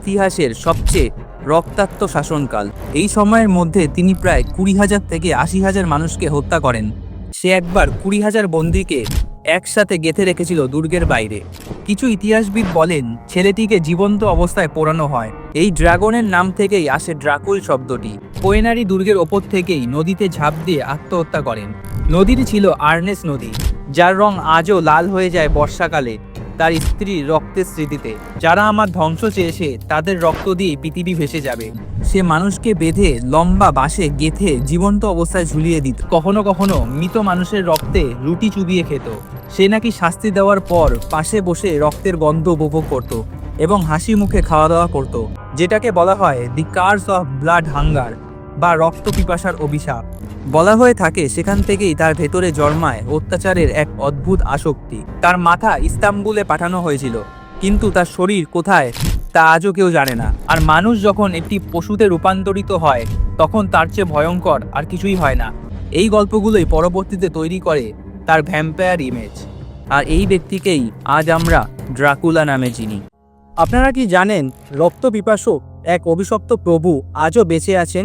ইতিহাসের সবচেয়ে রক্তাক্ত শাসনকাল। এই সময়ের মধ্যে তিনি প্রায় কুড়ি হাজার থেকে আশি হাজার মানুষকে হত্যা করেন। সে একবার কুড়ি হাজার বন্দিকে একসাথে গেঁথে রেখেছিল দুর্গের বাইরে। কিছু ইতিহাসবিদ বলেন, ছেলেটিকে জীবন্ত অবস্থায় পোড়ানো হয়। এই ড্রাগনের নাম থেকেই আসে ড্রাকুল শব্দটি। কোয়েনারি দুর্গের ওপর থেকেই নদীতে ঝাঁপ দিয়ে আত্মহত্যা করেন। নদীটি ছিল আর্নেস নদী, যার রং আজও লাল হয়ে যায় বর্ষাকালে। তার স্ত্রীর রক্তের স্মৃতিতে। যারা আমার ধ্বংস চেয়েছে, তাদের রক্ত দিয়ে পৃথিবী ভেসে যাবে। সে মানুষকে বেঁধে লম্বা বাঁশে গেথে জীবন্ত অবস্থায় ঝুলিয়ে দিত। কখনো কখনো মৃত মানুষের রক্তে রুটি চুবিয়ে খেত। সে নাকি শাস্তি দেওয়ার পর পাশে বসে রক্তের গন্ধ উপভোগ করত এবং হাসি মুখে খাওয়া দাওয়া করত, যেটাকে বলা হয় the curse of blood hunger বা রক্ত পিপাসার অভিশাপ। বলা হয়ে থাকে, সেখান থেকেই তার ভেতরে জন্মায় অত্যাচারের এক অদ্ভুত আসক্তি। তার মাথা ইস্তাম্বুলে পাঠানো হয়েছিল, কিন্তু তার শরীর কোথায় তা আজও কেউ জানে না। আর মানুষ যখন একটি পশুতে রূপান্তরিত হয়, তখন তার চেয়ে ভয়ঙ্কর আর কিছুই হয় না। এই গল্পগুলোই পরবর্তীতে তৈরি করে তার ভ্যাম্পায়ার ইমেজ আর এই ব্যক্তিকেই আজ আমরা ড্রাকুলা নামে চিনি। আপনারা কি জানেন, রক্ত পিপাসক এক অভিশপ্ত প্রভু আজও বেঁচে আছেন?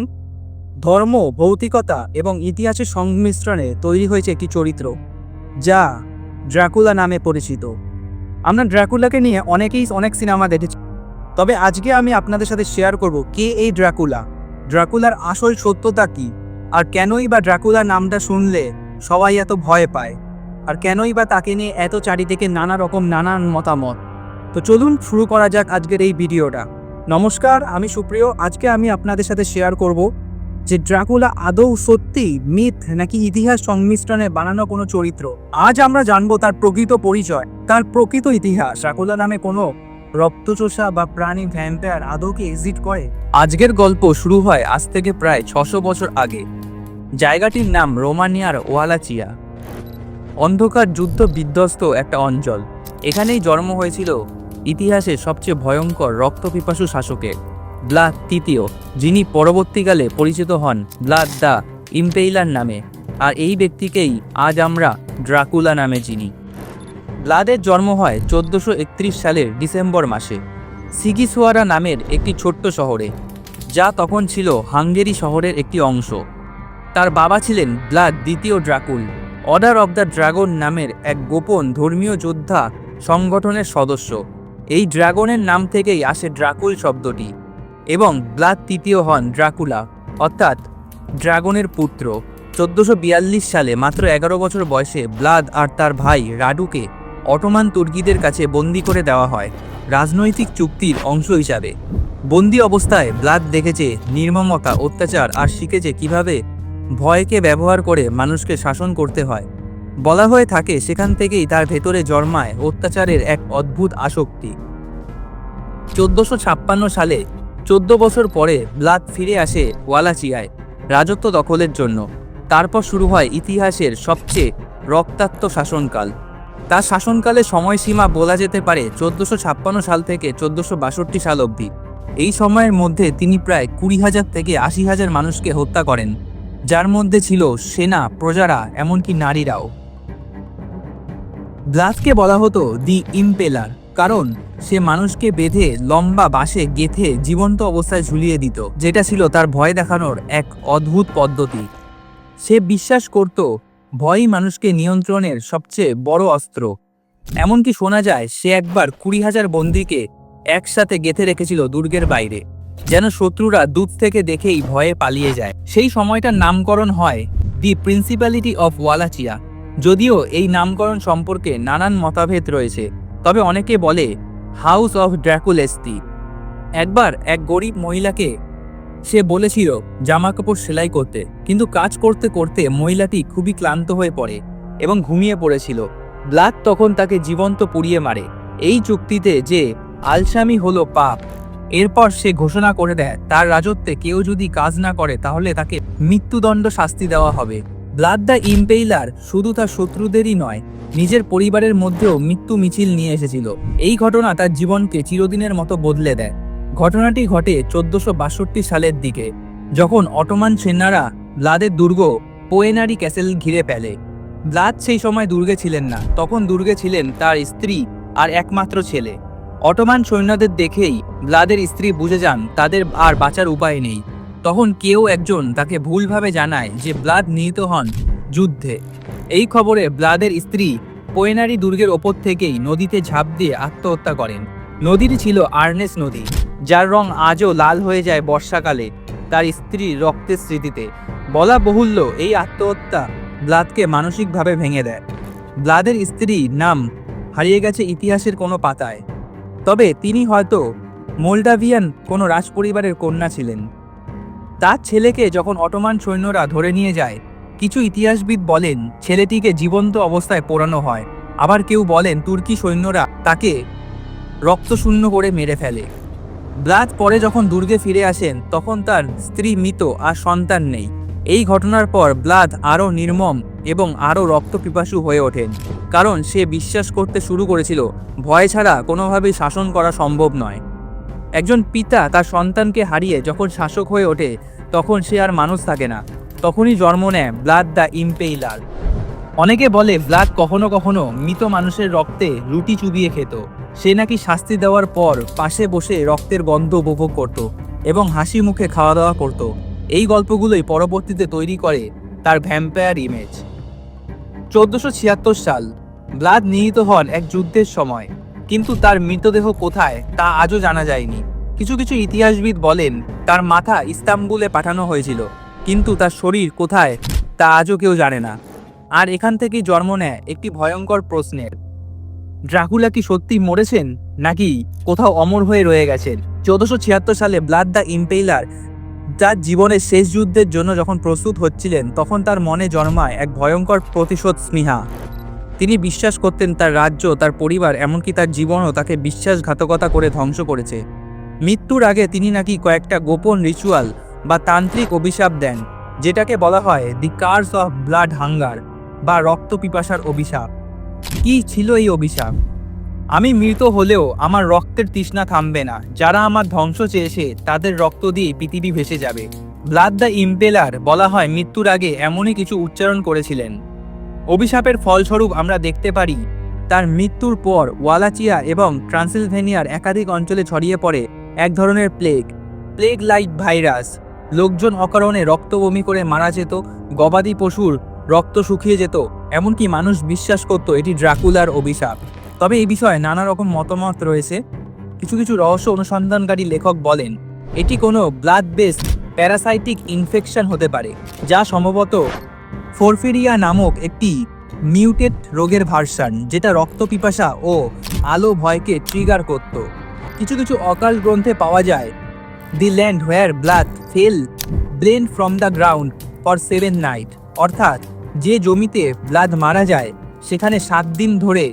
ধর্ম, ভৌতিকতা এবং ইতিহাসের সংমিশ্রণে তৈরি হয়েছে একটি চরিত্র, যা ড্রাকুলা নামে পরিচিত। আমরা ড্রাকুলাকে নিয়ে অনেকেই অনেক সিনেমা দেখেছি। তবে আজকে আমি আপনাদের সাথে শেয়ার করব কে এই ড্রাকুলা? ড্রাকুলার আসল সত্যতা কি? আর কেনই বা ড্রাকুলা নামটা শুনলে সবাই এত ভয় পায়? আর কেনই বা তাকে নিয়ে এত চারিদিকে নানা রকম নানান মতামত? তো চলুন শুরু করা যাক আজকের এই ভিডিওটা। নমস্কার, আমি সুপ্রিয়। আজকে আমি আপনাদের সাথে শেয়ার করব যে ড্রাকুলা আদৌ সত্যি মিথ নাকি ইতিহাস সংমিশ্রণে বানানো কোনো চরিত্র? আজ আমরা জানব তার প্রকৃত পরিচয়, তার প্রকৃত ইতিহাস। ড্রাকুলা নামে কোনো রক্তচোষা বা প্রাণী ভ্যাম্পায়ার আদৌ কি এক্সিট করে? আজকের গল্প শুরু হয় আজ থেকে প্রায় ছশো বছর আগে। জায়গাটির নাম রোমানিয়ার ওয়ালাচিয়া। অন্ধকার যুদ্ধ বিধ্বস্ত একটা অঞ্চল। এখানেই জন্ম হয়েছিল ইতিহাসে সবচেয়ে ভয়ঙ্কর রক্তপিপাসু শাসকের। ব্লাদ তৃতীয়, যিনি পরবর্তীকালে পরিচিত হন, ব্লাদ দ্য ইম্পেইলার নামে, আর এই ব্যক্তিকেই আজ আমরা ড্রাকুলা নামে চিনি। ব্লাদের জন্ম হয় চোদ্দোশো সালের ডিসেম্বর মাসে, সিগিসোয়ারা নামের একটি ছোট্ট শহরে, যা তখন ছিল হাঙ্গেরি শহরের একটি অংশ। তার বাবা ছিলেন ব্লাদ দ্বিতীয় Dracul, order of the dragon নামের এক গোপন ধর্মীয় যোদ্ধা সংগঠনের সদস্য। এই ড্রাগনের নাম থেকেই আসে ড্রাকুল শব্দটি। এবং ব্লাদ তৃতীয় হন ড্রাকুলা, অর্থাৎ ড্রাগনের পুত্র। চোদ্দোশো সালে মাত্র এগারো বছর বয়সে ব্লাদ আর তার ভাই রাডুকে অটোমান তুর্কিদের কাছে বন্দি করে দেওয়া হয়, রাজনৈতিক চুক্তির অংশ হিসাবে। বন্দি অবস্থায় ব্লাদ দেখেছে নির্মমতা, অত্যাচার আর শিখেছে কীভাবে ভয়কে ব্যবহার করে মানুষকে শাসন করতে হয়। বলা হয়ে থাকে সেখান থেকেই তার ভেতরে জন্মায় অত্যাচারের এক অদ্ভুত আসক্তি। চোদ্দশো সালে চোদ্দ বছর পরে ব্লাদ ফিরে আসে ওয়ালাচিয়ায় রাজত্ব দখলের জন্য। তারপর শুরু হয় ইতিহাসের সবচেয়ে রক্তাক্ত শাসনকাল। তার শাসনকালে সময়সীমা বলা যেতে পারে চোদ্দশো ছাপ্পান্ন সাল থেকে চোদ্দশো বাষট্টি সাল অবধি। এই সময়ের মধ্যে তিনি প্রায় কুড়ি হাজার থেকে আশি হাজার মানুষকে হত্যা করেন, যার মধ্যে ছিল সেনা, প্রজারা, এমনকি নারীরাও। ব্লাসকে বলা হতো দি ইম্পেলার, কারণ সে মানুষকে বেঁধে লম্বা বাঁশে গেথে জীবন্ত অবস্থায় ঝুলিয়ে দিত, যেটা ছিল তার ভয় দেখানোর এক অদ্ভুত পদ্ধতি। সে বিশ্বাস করত, ভয়ই মানুষকে নিয়ন্ত্রণের সবচেয়ে বড় অস্ত্র। এমনকি শোনা যায়, সে একবার কুড়ি হাজার বন্দিকে একসাথে গেথে রেখেছিল দুর্গের বাইরে, যেন শত্রুরা দূর থেকে দেখেই ভয়ে পালিয়ে যায়। সেই সময়টার নামকরণ হয় দি প্রিন্সিপালিটি অফ ওয়ালাচিয়া যদিও এই নামকরণ সম্পর্কে নানান মতভেদ রয়েছে। তবে অনেকে বলে হাউস অফ ড্র্যাকুলেস্তি একবার এক গরিব মহিলাকে সে বলেছিল জামা কাপড় সেলাই করতে। কিন্তু কাজ করতে করতে মহিলাটি খুবই ক্লান্ত হয়ে পড়ে এবং ঘুমিয়ে পড়েছিল। ব্লাড তখন তাকে জীবন্ত পুড়িয়ে মারে। এই চুক্তিতে যে আলসামি হলো পাপ, এরপর সে ঘোষণা করে দেয়, তার রাজত্বে কেউ যদি কাজ না করে, তাহলে তাকে মৃত্যুদণ্ড শাস্তি দেওয়া হবে। ব্লাড দ্য ইম্পেইলার শুধু তার শত্রুদেরই নয়, নিজের পরিবারের মধ্যেও মৃত্যু মিছিল নিয়ে এসেছিল। এই ঘটনা তার জীবনকে চিরদিনের মতো বদলে দেয়। ঘটনাটি ঘটে চোদ্দশো সালের দিকে, যখন অটোমান সেনারা ব্লাদের দুর্গ পোয়েনারি ক্যাসেল ঘিরে ফেলে। ব্লাদ সেই সময় দুর্গে ছিলেন না, তখন দুর্গে ছিলেন তার স্ত্রী আর একমাত্র ছেলে। অটোমান সৈন্যদের দেখেই ব্লাদের স্ত্রী বুঝে যান, তাদের আর বাঁচার উপায় নেই। তখন কেউ একজন তাকে ভুলভাবে জানায় যে ব্লাদ নিহত হন যুদ্ধে। এই খবরে ব্লাদের স্ত্রী পোয়েনারি দুর্গের ওপর থেকেই নদীতে ঝাঁপ দিয়ে আত্মহত্যা করেন। নদীটি ছিল আর্নেস নদী, যার রং আজও লাল হয়ে যায় বর্ষাকালে তার স্ত্রীর রক্তের স্মৃতিতে। বলা বহুল্য, এই আত্মহত্যা ব্লাদকে মানসিকভাবে ভেঙে দেয়। ব্লাদের স্ত্রী নাম হারিয়ে গেছে ইতিহাসের কোনো পাতায়। তবে তিনি হয়তো মোল্ডাভিয়ান কোনো রাজপরিবারের কন্যা ছিলেন। তার ছেলেকে যখন অটোমান সৈন্যরা ধরে নিয়ে যায়, কিছু ইতিহাসবিদ বলেন ছেলেটিকে জীবন্ত অবস্থায় পোড়ানো হয়। আবার কেউ বলেন তুর্কি সৈন্যরা তাকে রক্তশূন্য করে মেরে ফেলে। ব্লাদ পরে যখন দুর্গে ফিরে আসেন, তখন তার স্ত্রী মৃত আর সন্তান নেই। এই ঘটনার পর ব্লাদ আরও নির্মম এবং আরও রক্তপিপাসু হয়ে ওঠেন। কারণ সে বিশ্বাস করতে শুরু করেছিল, ভয় ছাড়া কোনোভাবেই শাসন করা সম্ভব নয়। একজন পিতা তার সন্তানকে হারিয়ে যখন শাসক হয়ে ওঠে, তখন সে আর মানুষ থাকে না। তখনই জন্ম নেয় ব্লাড দ্য ইম্পেইলার। অনেকে বলে ব্লাড কখনো কখনো মৃত মানুষের রক্তে রুটি চুবিয়ে খেত। সে নাকি শাস্তি দেওয়ার পর পাশে বসে রক্তের গন্ধ উপভোগ করত এবং হাসি মুখে খাওয়া দাওয়া করত। এই গল্পগুলোই পরবর্তীতে তৈরি করে তার ভ্যাম্পায়ার ইমেজ। চোদ্দশো ছিয়াত্তর সাল ব্লাদ নিহিত হন এক যুদ্ধের সময়। কিন্তু তার মৃতদেহ কোথায় তা আজও জানা যায়নি। কিছু কিছু ইতিহাসবিদ বলেন, তার মাথা ইস্তাম্বুলে পাঠানো হয়েছিল, কিন্তু তার শরীর কোথায় তা আজও কেউ জানে না। আর এখান থেকেই জন্ম নেয় একটি ভয়ঙ্কর প্রশ্নের। ড্রাকুলা কি সত্যি মরেছেন, নাকি কোথাও অমর হয়ে রয়ে গেছেন? চৌদ্দশো ছিয়াত্তর সালে ব্লাড দ্য ইম্পেইলার যার জীবনের শেষ যুদ্ধের জন্য যখন প্রস্তুত হচ্ছিলেন, তখন তার মনে জন্মায় এক ভয়ঙ্কর প্রতিশোধ স্নেহা। তিনি বিশ্বাস করতেন তার রাজ্য, তার পরিবার, এমনকি তার জীবনও তাকে বিশ্বাসঘাতকতা করে ধ্বংস করেছে। মৃত্যুর আগে তিনি নাকি কয়েকটা গোপন রিচুয়াল বা তান্ত্রিক অভিশাপ দেন, যেটাকে বলা হয় the curse of blood hunger বা রক্ত পিপাসার অভিশাপ। কি ছিল এই অভিশাপ? আমি মৃত হলেও আমার রক্তের তৃষ্ণা থামবে না। যারা আমার ধ্বংস চেয়েছে, তাদের রক্ত দিয়ে পৃথিবী ভেসে যাবে। ব্লাড দ্য ইম্পেলার বলা হয় মৃত্যুর আগে এমনই কিছু উচ্চারণ করেছিলেন। অভিশাপের ফলস্বরূপ আমরা দেখতে পারি, তার মৃত্যুর পর ওয়ালাচিয়া এবং ট্রান্সিলভেনিয়ার একাধিক অঞ্চলে ছড়িয়ে পড়ে এক ধরনের প্লেগ প্লেগ লাইট ভাইরাস। লোকজন অকারণে রক্ত বমি করে মারা যেত, গবাদি পশুর রক্ত শুকিয়ে যেত, এমনকি মানুষ বিশ্বাস করত এটি ড্রাকুলার অভিশাপ। তবে এই বিষয়ে নানা রকম মতামত রয়েছে। কিছু কিছু রহস্য অনুসন্ধানকারী লেখক বলেন, এটি কোনো ব্লাড বেসড প্যারাসাইটিক ইনফেকশন হতে পারে, যা সম্ভবত ফোরফেরিয়া নামক একটি মিউটেড রোগের ভার্সান, যেটা রক্ত পিপাসা ও আলো ভয়কে ট্রিগার করত। কিছু কিছু অকাল গ্রন্থে পাওয়া যায়, the land where blood fell blain from the ground for seven night. অর্থাৎ, যে জমিতে ব্লাড মারা যায়, সেখানে সাত দিন ধরে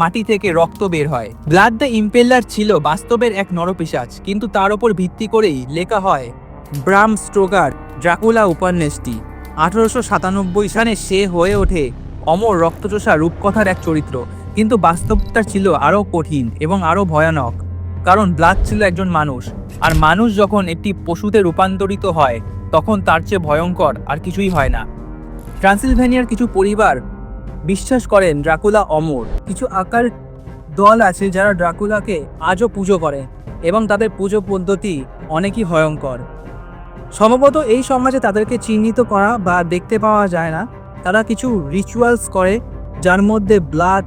মাটি থেকে রক্ত বের হয়। ব্লাড দ্য ইম্পেলার ছিল বাস্তবের এক নরপিশাচ, কিন্তু তার উপর ভিত্তি করেই লেখা হয় ব্রাম স্ট্রোগার ড্রাকুলা উপন্যাসটি। আঠারোশো সাতানব্বই সালে সে হয়ে ওঠে অমর রক্তচোষা রূপকথার এক চরিত্র। কিন্তু বাস্তবতা ছিল আরও কঠিন এবং আরও ভয়ানক। কারণ ব্লাড ছিল একজন মানুষ। আর মানুষ যখন একটি পশুতে রূপান্তরিত হয়, তখন তার চেয়ে ভয়ঙ্কর আর কিছুই হয় না। ট্রান্সিলভেনিয়ার কিছু পরিবার বিশ্বাস করেন ড্রাকুলা অমর। কিছু আকার দল আছে যারা ড্রাকুলাকে আজও পুজো করে এবং তাদের পুজো পদ্ধতি অনেকই ভয়ঙ্কর। সম্ভবত এই সমাজে তাদেরকে চিহ্নিত করা বা দেখতে পাওয়া যায় না। তারা কিছু রিচুয়ালস করে, যার মধ্যে ব্লাড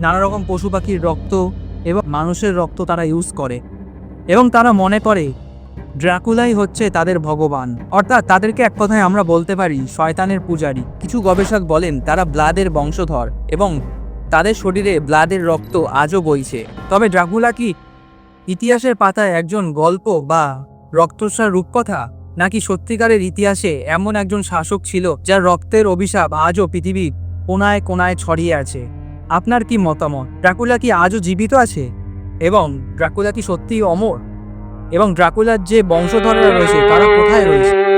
নানা রকম পশু পাখির রক্ত এবং মানুষের রক্ত তারা ইউজ করে। এবং তারা মনে করে, ড্রাকুলাই হচ্ছে তাদের ভগবান। অর্থাৎ তাদেরকে এক কথায় আমরা বলতে পারি, শয়তানের পূজারী। কিছু গবেষক বলেন, তারা ব্লাদের বংশধর এবং তাদের শরীরে ব্লাদের রক্ত আজও বইছে। তবে ড্রাকুলা কি ইতিহাসের পাতায় একজন গল্প বা রক্তস্রার রূপকথা? নাকি সত্যিকারের ইতিহাসে এমন একজন শাসক ছিল যার রক্তের অভিশাপ আজও পৃথিবীর কোনায় কোনায় ছড়িয়ে আছে? আপনার কি মতামত? ড্রাকুলা কি আজও জীবিত আছে? এবং ড্রাকুলা কি সত্যিই অমর? এবং ড্রাকুলার যে বংশধররা রয়েছে, তারা কোথায় রয়েছে?